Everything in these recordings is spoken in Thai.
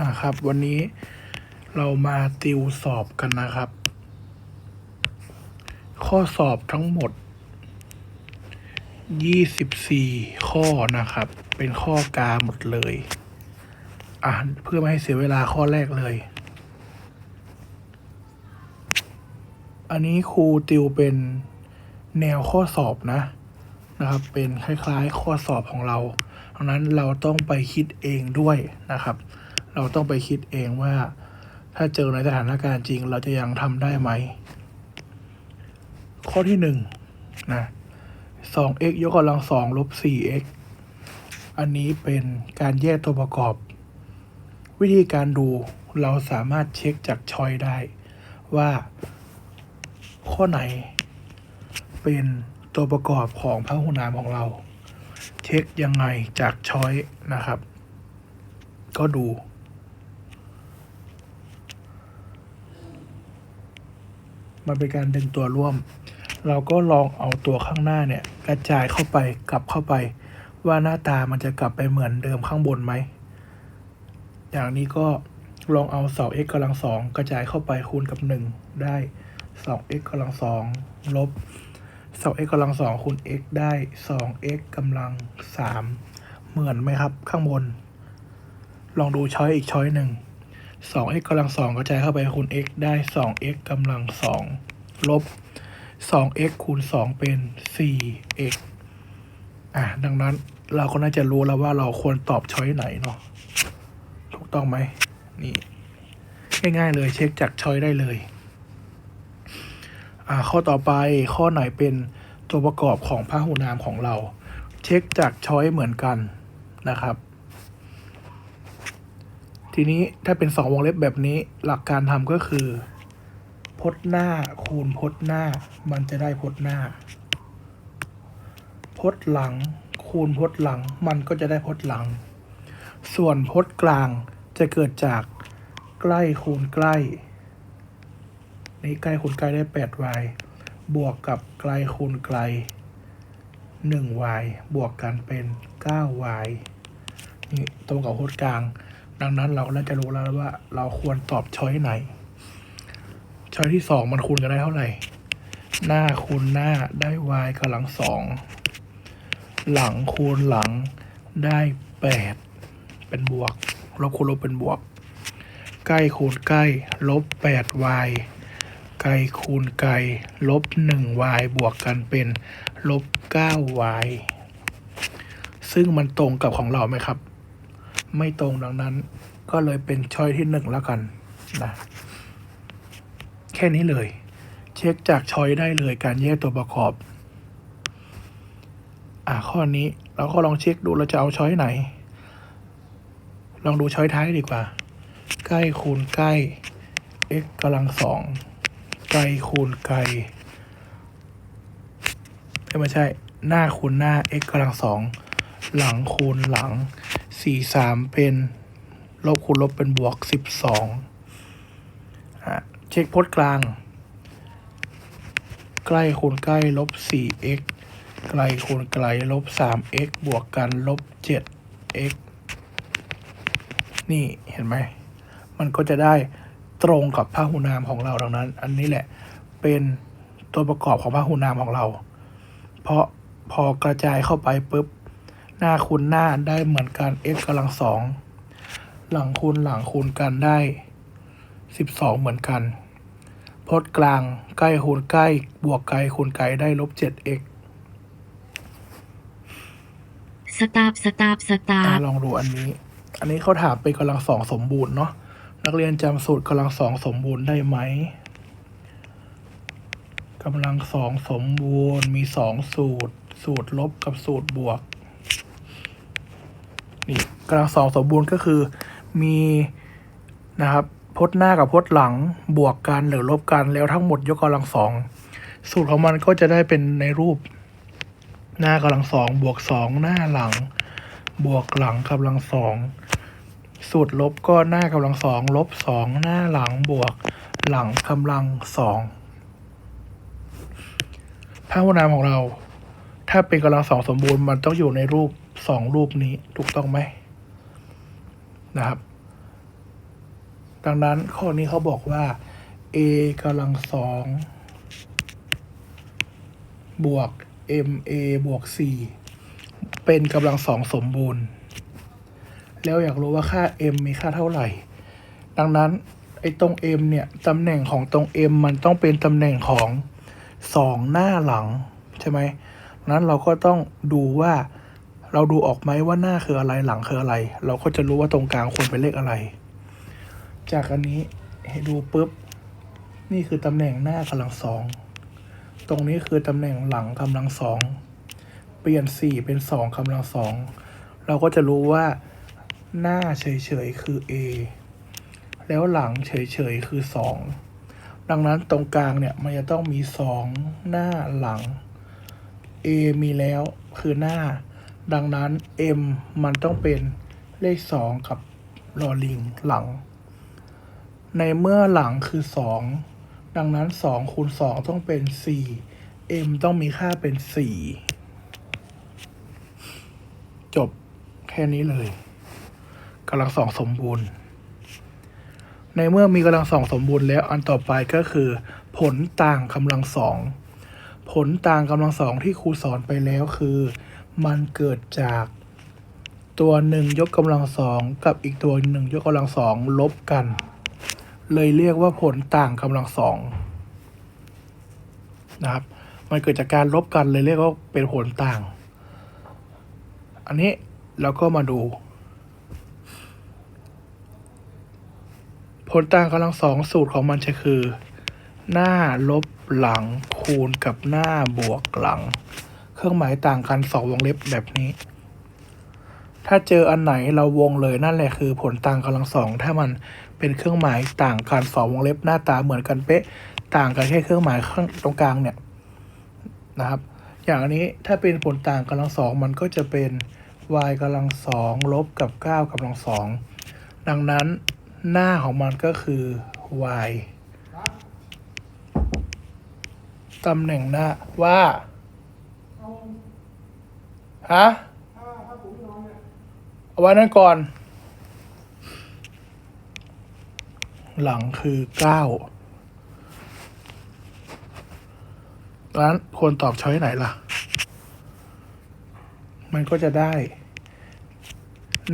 อ่าครับ วันนี้เรามาติวสอบกันนะครับ ข้อสอบทั้งหมด 24 ข้อนะครับ เป็นข้อกาหมดเลย อ่านเพื่อไม่ให้เสียเวลาข้อแรกเลย อันนี้ครูติวเป็นแนวข้อสอบนะนะครับ เป็นคล้ายๆข้อสอบของเราดังนั้นเราต้องไปคิดเองด้วยนะครับ เราต้องไปคิดเองว่า ถ้าเจอในสถานการณ์จริง เราจะยังทำได้ไหม ข้อที่หนึ่งนะสอง x ยกกำลังสองลบสี่ x อันนี้เป็นการแยกตัวประกอบ วิธีการดูเราสามารถเช็คจากชอยได้ ว่า ข้อไหน เป็นตัวประกอบของพหุนามของเรา เช็คยังไงจากชอยนะครับ ก็ดู มันเป็นการดึงตัวร่วม เราก็ลองเอาตัวข้างหน้าเนี่ยกระจายเข้าไปกลับเข้าไป ว่าหน้าตามันจะกลับไปเหมือนเดิมข้างบนไหมอย่างนี้ก็ลองเอา 2x กำลังสองกระจายเข้าไปคูณกับ 1 ได้ 2x กำลังสองลบ 2x กำลังสองคูณ x ได้ 2x กำลังสามเหมือนไหมครับข้างบน ลองดูช้อยอีกช้อยหนึ่ง 2x กำลังสองกระจายเข้าไปคูณ x ได้ 2x กำลังสองลบ 2x คูณ 2 เป็น 4x อะ ดังนั้นเราก็น่าจะรู้แล้วว่าเราควรตอบช้อยไหนเนาะถูกต้องไหมนี่ง่ายๆเลยเช็คจากช้อยได้เลย อ่า ข้อต่อไปข้อไหนเป็นตัวประกอบของพหุนามของเรา เช็คจากช้อยเหมือนกันนะครับ ทีนี้ถ้าเป็นสองวงเล็บแบบนี้หลักการทำก็คือ พจน์หน้าคูณพจน์หน้า มันจะได้พจน์หน้า พจน์หลัง คูณพจน์หลัง มันก็จะได้พจน์หลัง ส่วนพจน์กลางจะเกิดจากใกล้คูณใกล้ นี่ใกล้คูณใกล้ได้ 8y บวกกับไกลคูณไกล 1y บวกกันเป็น 9y นี่ตรงกับพจน์กลาง ดังนั้นเราก็น่าจะรู้แล้วว่า เราควรตอบช้อยไหน ช้อยที่สองมันคูณกันได้เท่าไหร่ หน้าคูณหน้าได้ y กำลังสอง หลังคูณหลังได้แปดเป็นบวก ลบคูณลบเป็นบวก ใกล้คูณใกล้ ลบแปด y ไกลคูณไกลลบหนึ่ง y บวกกันเป็นลบเก้า y ซึ่งมันตรงกับของเราไหมครับ ไม่ตรงดังนั้น ก็เลยเป็นช้อยที่หนึ่งแล้วกันนะแค่นี้เลย เช็คจากช้อยได้เลยการแยกตัวประกอบ อ่าข้อนี้เราก็ลองเช็คดูเราจะเอาช้อยไหน ลองดูช้อยท้ายดีกว่า ใกล้คูณใกล้ x กำลังสองไกลคูณไกลไม่ใช่หน้าคูณหน้า x กำลังสองหลังคูณหลัง สี่สามเป็น ลบคูณลบเป็นบวกสิบสองเช็คพจน์กลาง ใกล้คูณใกล้ลบสี่ x ไกลคูณไกลลบสาม x บวกกันลบเจ็ด x นี่เห็นไหม มันก็จะได้ตรงกับพหุนามของเราดังนั้น อันนี้แหละเป็นตัวประกอบของพหุนามของเรา เพราะพอกระจายเข้าไปปุ๊บ หน้าคูณหน้าได้เหมือนกัน x กำลังสอง หลังคูณหลังคูณกันได้สิบสองเหมือนกัน พจน์กลางใกล้คูณใกล้บวกไกลคูณไกลได้ลบเจ็ด x สตาร์ทสตาร์ทสตาอะร์ทลองดูอันนี้ อันนี้เขาถามเป็นกำลังสองสมบูรณ์เนาะ นักเรียนจำสูตรกำลังสองสมบูรณ์ได้ไหมกำลังสองสมบูรณ์มีสองสูตร สูตรลบกับสูตรบวกนี่ กำลังสองสมบูรณ์ก็คือมีนะครับพจน์หน้ากับพจน์หลังบวกกันหรือลบกันแล้วทั้งหมดยกกำลังสองสูตรของมันก็จะได้เป็นในรูป หน้ากำลังสองบวกสองหน้าหลัง บวกหลังกำลังสองสูตรลบก็หน้ากำลังสองลบสองหน้าหลังบวกหลังกำลังสองพหุนามของเรา ถ้าเป็นกำลังสองสมบูรณ์มันต้องอยู่ในรูปสองรูปนี้ถูกต้องไหม นะครับ ดังนั้นข้อนี้เขาบอกว่า a กำลังสองบวก ma บวก c เป็นกำลังสองสมบูรณ์ แล้วอยากรู้ว่าค่า m มีค่าเท่าไหร่ ดังนั้นไอ้ตรง m เนี่ยตำแหน่งของตรง m มันต้องเป็นตำแหน่งของสองหน้าหลัง ใช่ไหมดังนั้นเราก็ต้องดูว่า เราดูออกไหมว่าหน้าคืออะไรหลังคืออะไร เราก็จะรู้ว่าตรงกลางควรเป็นเลขอะไร จากอันนี้ให้ดูปุ๊บ นี่คือตำแหน่งหน้ากำลังสอง ตรงนี้คือตำแหน่งหลังกำลังสอง เปลี่ยนสี่เป็นสองกำลังสอง เราก็จะรู้ว่าหน้าเฉยๆคือ A แล้วหลังเฉยๆคือสองดังนั้นตรงกลางเนี่ยมันจะต้องมีสองหน้าหลัง A มีแล้วคือหน้า ดังนั้น M มันต้องเป็นเลขสองกับลอลิงหลัง ในเมื่อหลังคือสองดังนั้นสองคูณสองต้องเป็นสี่ M ต้องมีค่าเป็นสี่จบแค่นี้เลยกำลังสองสมบูรณ์ ในเมื่อมีกำลังสองสมบูรณ์แล้วอันต่อไปก็คือ ผลต่างกำลังสอง ผลต่างกำลังสองที่ครูสอนไปแล้วคือ มันเกิดจากตัวหนึ่งยกกำลังสองกับอีกตัวหนึ่งยกกำลังสองลบกัน เลยเรียกว่าผลต่างกำลังสองนะครับ มันเกิดจากการลบกันเลยเรียกว่าเป็นผลต่าง อันนี้เราก็มาดู ผลต่างกำลังสองสูตรของมันจะคือ หน้าลบหลังคูณกับหน้าบวกหลัง รื่องหมายต่างกันสองวงเล็บแบบนี้ ถ้าเจออันไหนเราวงเลยนั่นแหละคือผลต่างกำลังสองถ้ามันเป็นเครื่องหมายต่างกันสองวงเล็บหน้าตาเหมือนกันเป๊ะต่างกันแค่เครื่องหมายข้างตรงกลางเนี่ยนะครับ อย่างนนี้ถ้าเป็นผลต่างกำลังสองมันก็จะเป็น y กำลังสองลบกับเก้ากำลังสองดังนั้นหน้าของมันก็คือ y ตำแหน่งหน้าว่า ฮะเอาไว้นั่นก่อน หลังคือเก้าดังนั้นควรตอบช้อยไหนล่ะ มันก็จะได้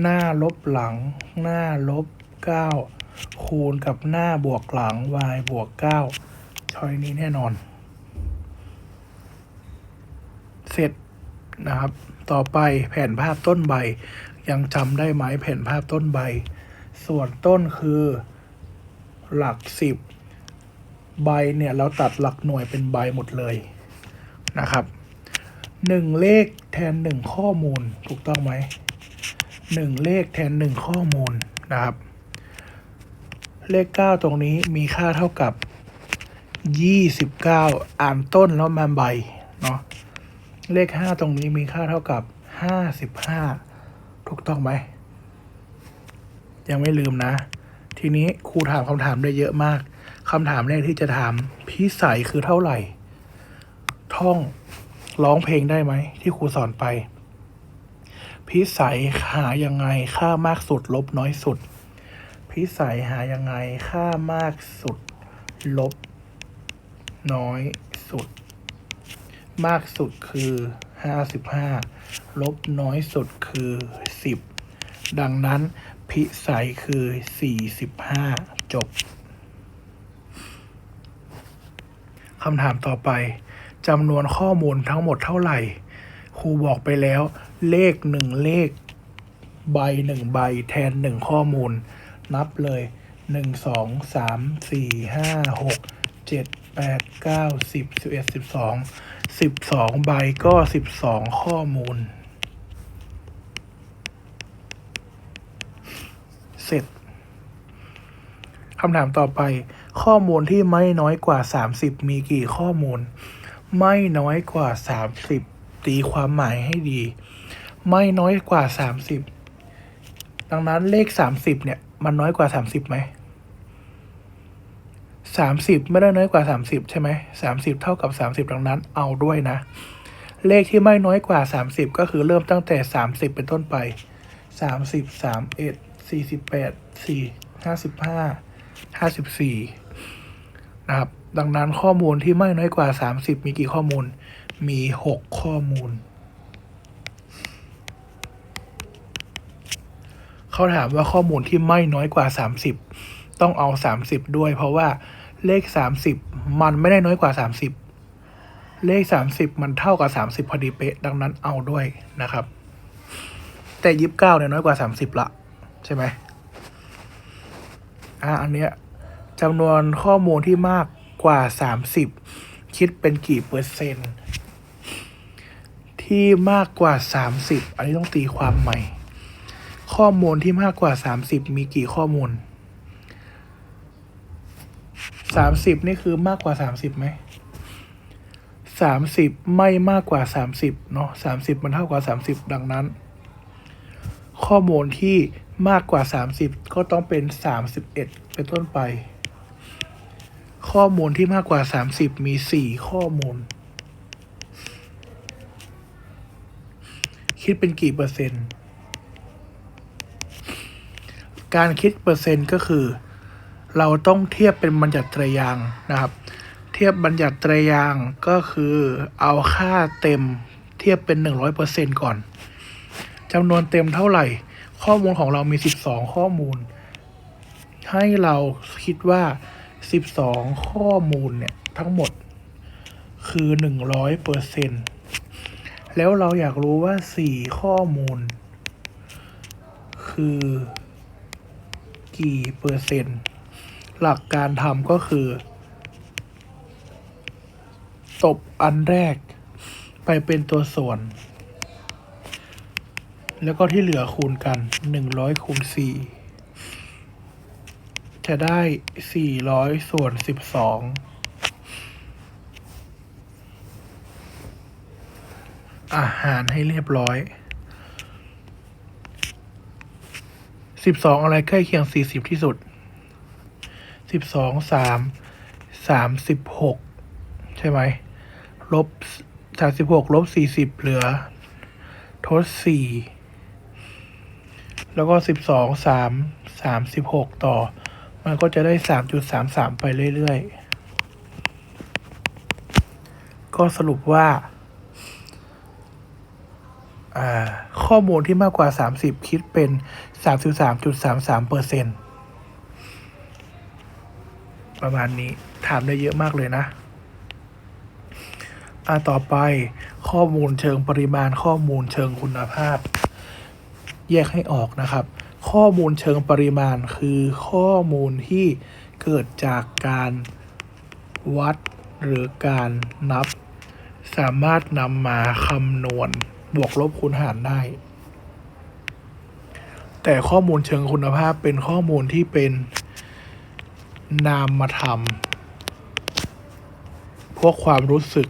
หน้าลบหลัง หน้าลบเก้าคูณกับหน้าบวกหลัง y บวกเก้าช้อยนี้แน่นอน เสร็จนะครับ ต่อไปแผ่นภาพต้นใบ ยังจำได้ไหมแผ่นภาพต้นใบ ส่วนต้นคือ หลักสิบใบเนี่ยเราตัดหลักหน่วยเป็นใบหมดเลยนะครับหนึ่งเลขแทนหนึ่งข้อมูลถูกต้องไหมหนึ่งเลขแทนหนึ่งข้อมูลนะครับ เลขเก้าตรงนี้มีค่าเท่ากับยี่สิบเก้าอ่านต้นแล้วมาใบเนาะ เลขห้าตรงนี้มีค่าเท่ากับห้าสิบห้าถูกต้องไหม ยังไม่ลืมนะ ทีนี้ครูถามคำถามได้เยอะมากคำถามแรกที่จะถามพิสัยคือเท่าไหร่ ท่องร้องเพลงได้ไหม ที่ครูสอนไป พิสัยหายังไงค่ามากสุด ลบน้อยสุด พิสัยหายังไงค่ามากสุด ลบ น้อยสุด มากสุดคือห้าสิบห้าลบน้อยสุดคือสิบดังนั้นพิสัยคือสี่สิบห้าจบคำถามต่อไปจำนวนข้อมูลทั้งหมดเท่าไหร่ ครูบอกไปแล้ว เลขหนึ่งเลข ใบหนึ่งใบแทนหนึ่งข้อมูล นับเลยหนึ่งสองสามสี่ห้าหกเจ็ดแปดเก้าสิบสิบเอ็ดสิบสอง สิบสองใบก็สิบสองข้อมูล เสร็จคำถามต่อไป ข้อมูลที่ไม่น้อยกว่า30มีกี่ข้อมูล ไม่น้อยกว่า30ตีความหมายให้ดี ไม่น้อยกว่า30ดังนั้นเลข30เนี่ย มันน้อยกว่า30ไหม 30ไม่ได้น้อยกว่า30ใช่ไหม30เท่ากับ30ดังนั้นเอาด้วยนะ เลขที่ไม่น้อยกว่า30ก็คือเริ่มตั้งแต่30เป็นต้นไป30 31 48 4 55ห้าสิบสี่นะครับ ดังนั้นข้อมูลที่ไม่น้อยกว่าสามสิบมีกี่ข้อมูล มีหกข้อมูลเขาถามว่าข้อมูลที่ไม่น้อยกว่าสามสิบต้องเอาสามสิบด้วย เพราะว่า เลขสามสิบมันไม่ได้น้อยกว่าสามสิบเลขสามสิบมันเท่ากับสามสิบพอดีเป๊ะ ดังนั้นเอาด้วยนะครับ แต่ยี่สิบเก้าเนี่ยน้อยกว่าสามสิบละ ใช่ไหมอ่าอันเนี้ยจำนวนข้อมูลที่มากกว่าสามสิบคิดเป็นกี่เปอร์เซ็นต์ ที่มากกว่าสามสิบอันนี้ต้องตีความใหม่ ข้อมูลที่มากกว่าสามสิบมีกี่ข้อมูล สามสิบนี่คือมากกว่าสามสิบไหมสามสิบไม่มากกว่าสามสิบเนาะสามสิบมันเท่ากับสามสิบดังนั้น ข้อมูลที่มากกว่า30ก็ต้องเป็น31เอ็ดเป็นต้นไป ข้อมูลที่มากกว่า30มี4ข้อมูล คิดเป็นกี่เปอร์เซ็นต์ การคิดเปอร์เซ็นต์ก็คือ เราต้องเทียบเป็นบัญญัติตรยางนะครับ เทียบบัญญัติตรยางก็คือเอาค่าเต็มเทียบเป็น 100%ก่อนจำนวนเต็มเท่าไหร่ ข้อมูลของเรามี 12 ข้อมูล ให้เราคิดว่า 12 ข้อมูลเนี่ยทั้งหมดคือ 100เปอร์เซ็นแล้วเราอยากรู้ว่า 4 ข้อมูล คือกี่เปอร์เซ็นต์ หลักการทำก็คือ ตบอันแรกไปเป็นตัวส่วน แล้วก็ที่เหลือคูณกันหนึ่งร้อยคูณสี่จะได้สี่ร้อยส่วนสิบสองอาหารให้เรียบร้อยสิบสองอะไรใกล้เคียงสี่สิบที่สุด สิบสองสามสามสิบหกใช่ไหมลบสามสิบหกลบสี่สิบเหลือ ทดสี่แล้วก็สิบสองสามสามสิบหกต่อ มันก็จะได้สามจุดสามสามไปเรื่อยๆ ก็สรุปว่า ข้อมูลที่มากกว่า30คิดเป็น33.33เปอร์เซ็นต์ ประมาณนี้ถามได้เยอะมากเลยนะอ่าต่อไปข้อมูลเชิงปริมาณข้อมูลเชิงคุณภาพ แยกให้ออกนะครับ ข้อมูลเชิงปริมาณคือข้อมูลที่เกิดจากการวัดหรือการนับ สามารถนำมาคำนวณบวกลบคูณหารได้ แต่ข้อมูลเชิงคุณภาพเป็นข้อมูลที่เป็น นามธรรม พวกความรู้สึก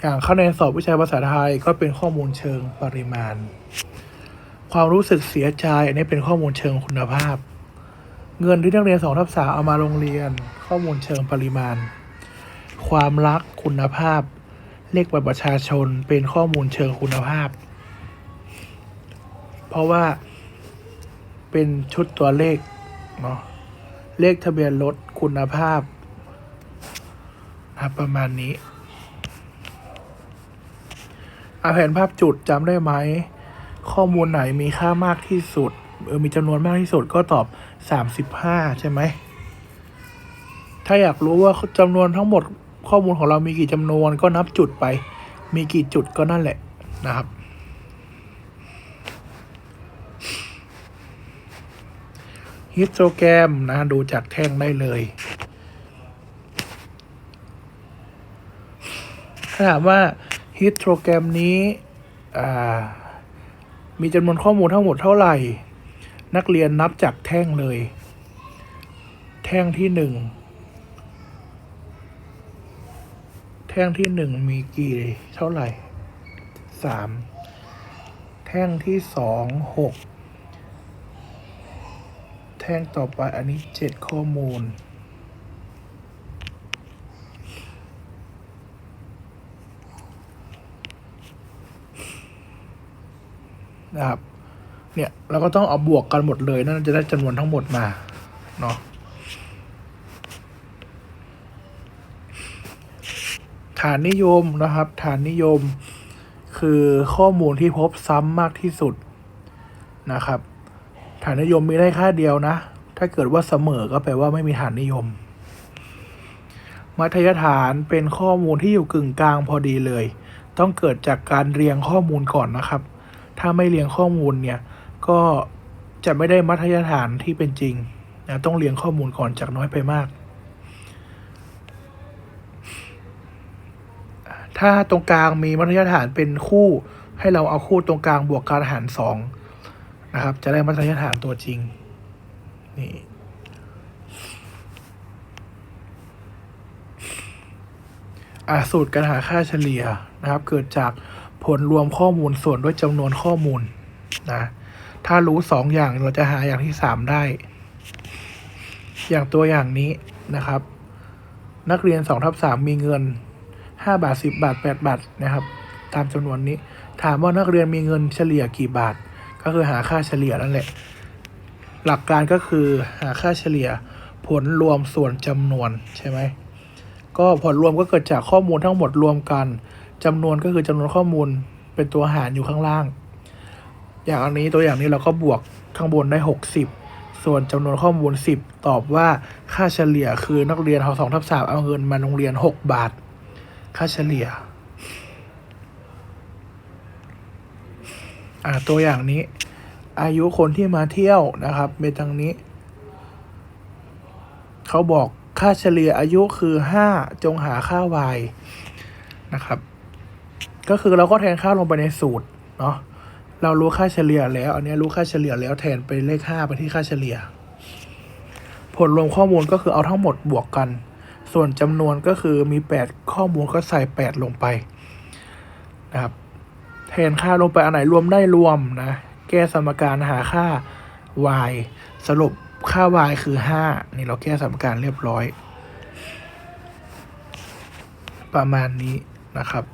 อย่างคะแนนสอบวิชาภาษาไทยก็เป็นข้อมูลเชิงปริมาณ ความรู้สึกเสียใจอันนี้เป็นข้อมูลเชิงคุณภาพ เงินที่นักเรียนสองทับสาเอามาโรงเรียน ข้อมูลเชิงปริมาณ ความรักคุณภาพ เลขบัตรประชาชนเป็นข้อมูลเชิงคุณภาพ เพราะว่า เป็นชุดตัวเลขเนาะเลขทะเบียนรถคุณภาพนะประมาณนี้อาแผนภาพจุดจำได้ไหม ข้อมูลไหนมีค่ามากที่สุด เออมีจำนวนมากที่สุดก็ตอบสามสิบห้าใช่ไหม ถ้าอยากรู้ว่าจำนวนทั้งหมดข้อมูลของเรามีกี่จำนวนก็นับจุดไป มีกี่จุดก็นั่นแหละนะครับ ฮิสโตแกรมนะดูจากแท่งได้เลยถ้าถามว่าฮิสโตแกรมนี้มีจำนวนข้อมูลทั้งหมดเท่าไหร่ นักเรียนนับจากแท่งเลย แท่งที่หนึ่งแท่งที่หนึ่งมีกี่เท่าไหร่สามแท่งที่สองหก ท่งต่อไปอันนี้เจ็ดข้อมูล นะครับเนี่ยเราก็ต้องเอาบวกกันหมดเลยนั่นจะได้จำนวนทั้งหมดมาเนาะฐานนิยมนะครับ ฐานนิยม คือข้อมูลที่พบซ้ำมากที่สุดนะครับ ฐานนิยมมีได้ค่าเดียวนะ ถ้าเกิดว่าเสมอก็แปลว่าไม่มีฐานนิยม มัธยฐานเป็นข้อมูลที่อยู่กึ่งกลางพอดีเลย ต้องเกิดจากการเรียงข้อมูลก่อนนะครับ ถ้าไม่เรียงข้อมูลเนี่ยก็จะไม่ได้มัธยฐานที่เป็นจริงนะต้องเรียงข้อมูลก่อนจากน้อยไปมาก ถ้าตรงกลางมีมัธยฐานเป็นคู่ให้เราเอาคู่ตรงกลางบวกการหารสอง นะครับ จะได้มัธยฐานตัวจริง นี่อะสูตรการหาค่าเฉลี่ยนะครับ เกิดจากผลรวมข้อมูลส่วนด้วยจำนวนข้อมูลนะ ถ้ารู้สองอย่างเราจะหาอย่างที่สามได้ อย่างตัวอย่างนี้นะครับ นักเรียนสองทับสามมีเงินห้าบาทสิบบาทแปดบาทนะครับ ตามจำนวนนี้ ถามว่านักเรียนมีเงินเฉลี่ยกี่บาท ก็คือหาค่าเฉลี่ยนั่นแหละ หลักการก็คือหาค่าเฉลี่ยผลรวมส่วนจำนวนใช่ไหมก็ผลรวมก็เกิดจากข้อมูลทั้งหมดรวมกันจำนวนก็คือจำนวนข้อมูลเป็นตัวหารอยู่ข้างล่าง อย่างอันนี้ตัวอย่างนี้เราก็บวกข้างบนได้ 60 ส่วนจำนวนข้อมูล 10 ตอบว่าค่าเฉลี่ยคือนักเรียนเขาสองทับสามเอาเงินมาโรงเรียน 6 บาท ค่าเฉลี่ย อ่าตัวอย่างนี้ อายุคนที่มาเที่ยวนะครับเป็นทางนี้ เขาบอกค่าเฉลี่ยอายุคือ 5 จงหาค่า y นะครับ ก็คือเราก็แทนค่าลงไปในสูตรเนาะเรารู้ค่าเฉลี่ยแล้ว อันนี้รู้ค่าเฉลี่ยแล้วแทนไปเลข5ไปที่ค่าเฉลี่ย ผลรวมข้อมูลก็คือเอาทั้งหมดบวกกัน ส่วนจำนวนก็คือมี 8 ข้อมูลก็ใส่ 8 ลงไปนะครับ แทนค่าลงไปอันไหนรวมได้รวมนะ แก้สมการหาค่า y สรุปค่า y คือ 5 นี่เราแก้สมการเรียบร้อย ประมาณนี้นะครับ